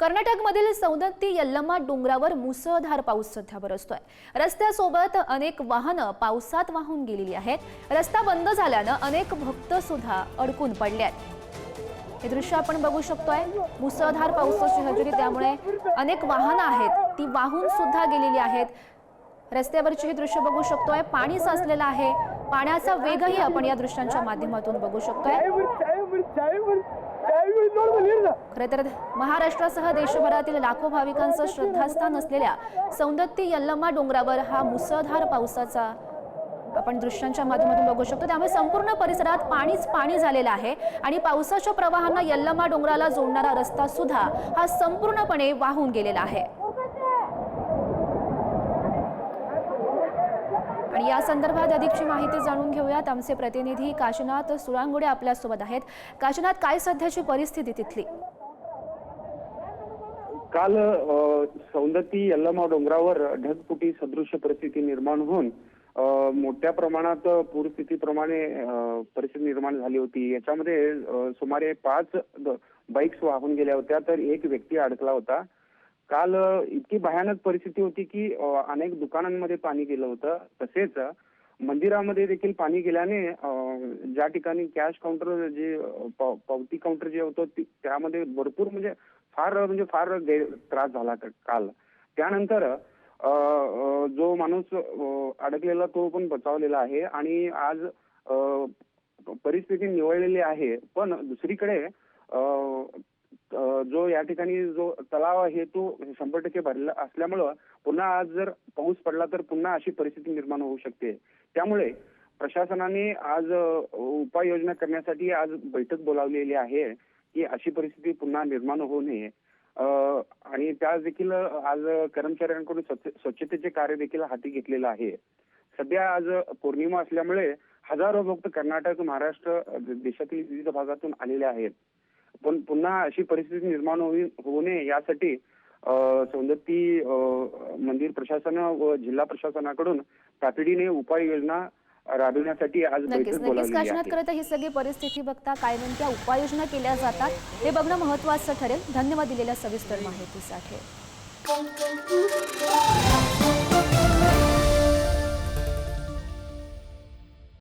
कर्नाटकमधील सौदत्ती यल्लम्मा डोंगरावर मुसळधार पाऊस सध्या बरसतोय रस्त्यासोबत अनेक वाहनं पावसात वाहून गेलेली आहेत. रस्ता बंद झाल्यानं अनेक भक्त सुद्धा अडकून पडले आहेत हे दृश्य आपण बघू शकतोय. मुसळधार पावसाची हजेरी त्यामुळे अनेक वाहनं आहेत ती वाहून सुद्धा गेलेली आहेत. रस्त्यावरची हे दृश्य बघू शकतोय. पाणी साचलेलं आहे. पाण्याचा वेगही आपण या दृश्यांच्या माध्यमातून बघू शकतोय. खरं तर महाराष्ट्रासह देशभरातील लाखो भाविकांचं श्रद्धास्थान असलेल्या सौंदत्ती यल्लम्मा डोंगरावर हा मुसळधार पावसाचा आपण दृश्यांच्या माध्यमातून बघू शकतो. त्यामुळे संपूर्ण परिसरात पाणीच पाणी झालेलं आहे आणि पावसाच्या प्रवाहांना यल्लम्मा डोंगराला जोडणारा रस्ता सुद्धा हा संपूर्णपणे वाहून गेलेला आहे. या संदर्भात अधिकची माहिती जाणून घेऊयात. आमचे प्रतिनिधी काशीनाथ सुरांगुडे आपल्यासोबत आहेत. काशीनाथ काय सध्याची परिस्थिती तिथली? काल सौंदती यल्लमा डोंगरावर ढगफुटी सदृश परिस्थिती निर्माण होऊन मोठ्या प्रमाणात पूरस्थितीप्रमाणे परिस्थिती निर्माण झाली होती. याच्यामध्ये सुमारे पाच बाईक्स वाहून गेल्या होत्या. तर एक व्यक्ती अडकला होता. काल इतकी भयानक परिस्थिती होती की अनेक दुकानांमध्ये पाणी गेलं होतं. तसेच मंदिरामध्ये देखील पाणी गेल्याने ज्या ठिकाणी कॅश काउंटर जे पाव- पावती काउंटर जे होतं त्यामध्ये भरपूर म्हणजे फार म्हणजे फार गैर त्रास झाला काल. त्यानंतर अ, जो माणूस अडकलेला तो पण बचावलेला आहे आणि आज परिस्थिती निवळलेली आहे. पण दुसरीकडे जो या ठिकाणी जो तलाव आहे तो शंभर टक्के भरला असल्यामुळं पुन्हा आज जर पाऊस पडला तर पुन्हा अशी परिस्थिती निर्माण होऊ शकते. त्यामुळे प्रशासनाने आज उपाययोजना करण्यासाठी आज बैठक बोलावलेली आहे की अशी परिस्थिती पुन्हा निर्माण होऊ नये. आणि त्या देखील आज कर्मचाऱ्यांकडून स्वच्छ- स्वच्छतेचे कार्य देखील हाती घेतलेलं आहे. सध्या आज पौर्णिमा असल्यामुळे हजारो भक्त कर्नाटक महाराष्ट्र देशातील विविध भागातून आलेले आहेत. पण पुन्हा अशी परिस्थिती निर्माण होऊ नये यासाठी सौंदत्ती मंदिर प्रशासन व जिल्हा प्रशासनाकडून तातडीने उपाययोजना राबविण्यासाठी आज नक्कीच नक्कीच. काशीनाथ ही सगळी परिस्थिती बघता काय नेमक्या उपाययोजना केल्या जातात हे बघणं महत्वाचं ठरेल. धन्यवाद दिलेल्या सविस्तर माहितीसाठी.